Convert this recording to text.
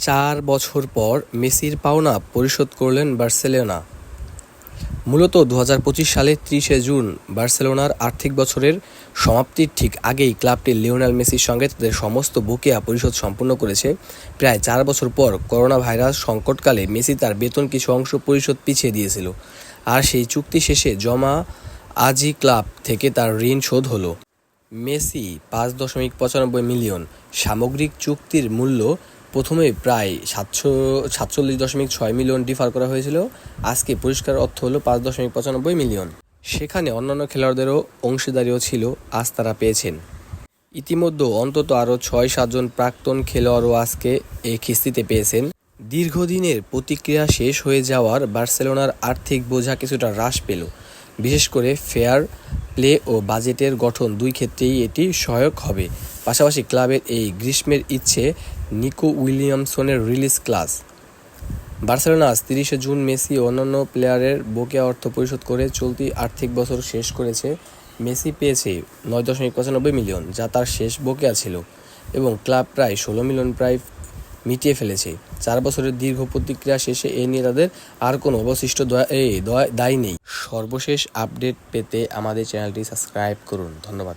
চার বছর পর মেসির পাওনা পরিশোধ করলেন বার্সেলোনা। মূলত দু সালে ত্রিশে জুন বার্সেলোনার আর্থিক বছরের সমাপ্তির ঠিক আগেই ক্লাবটি লিওনেল মেসির সঙ্গে তাদের সমস্ত বকেয়া পরিশোধ সম্পন্ন করেছে। প্রায় চার বছর পর করোনা ভাইরাস সংকটকালে মেসি তার বেতন কিছু অংশ পরিশোধ পিছিয়ে দিয়েছিল। আর সেই চুক্তি শেষে জমা আজি ক্লাব থেকে তার ঋণ শোধ হলো। মেসি পাঁচ দশমিক পঁচানব্বই মিলিয়ন। সামগ্রিক চুক্তির মূল্য প্রথমে প্রায় সাতশো, সাতচল্লিশ দশমিক ছয় মিলিয়ন ডিফার করা হয়েছিল। আজকে পরিষ্কার অর্থ হলো পাঁচ দশমিক পঁচানব্বই মিলিয়ন। সেখানে অন্যান্য খেলোয়াড়দেরও অংশীদারিও ছিল, আজ তারা পেয়েছেন। ইতিমধ্যে অন্তত আরও ছয় সাতজন প্রাক্তন খেলোয়াড়ও আজকে এই কিস্তিতে পেয়েছেন। দীর্ঘদিনের প্রতিক্রিয়া শেষ হয়ে যাওয়ার বার্সেলোনার আর্থিক বোঝা কিছুটা হ্রাস পেল। বিশেষ করে ফেয়ার প্লে ও বাজেটের গঠন দুই ক্ষেত্রেই এটি সহায়ক হবে। পাশাপাশি ক্লাবের এই গ্রীষ্মের ইচ্ছে নিকো উইলিয়ামসনের রিলিজ ক্লাস। বার্সেলোনা আজ তিরিশে জুন মেসি ও অন্যান্য প্লেয়ারের বকেয়া অর্থ পরিশোধ করে চলতি আর্থিক বছর শেষ করেছে। মেসি পেয়েছে নয় দশমিক পঁচানব্বই মিলিয়ন, যা তার শেষ বকেয়া ছিল এবং ক্লাব প্রায় ষোলো মিলিয়ন প্রায় মিটিয়ে ফেলেছে। চার বছরের দীর্ঘ প্রতিক্রিয়া শেষে এ নিয়ে তাদের আর কোনো অবশিষ্ট দয়া- নেই। সর্বশেষ আপডেট পেতে আমাদের চ্যানেলটি সাবস্ক্রাইব করুন। ধন্যবাদ।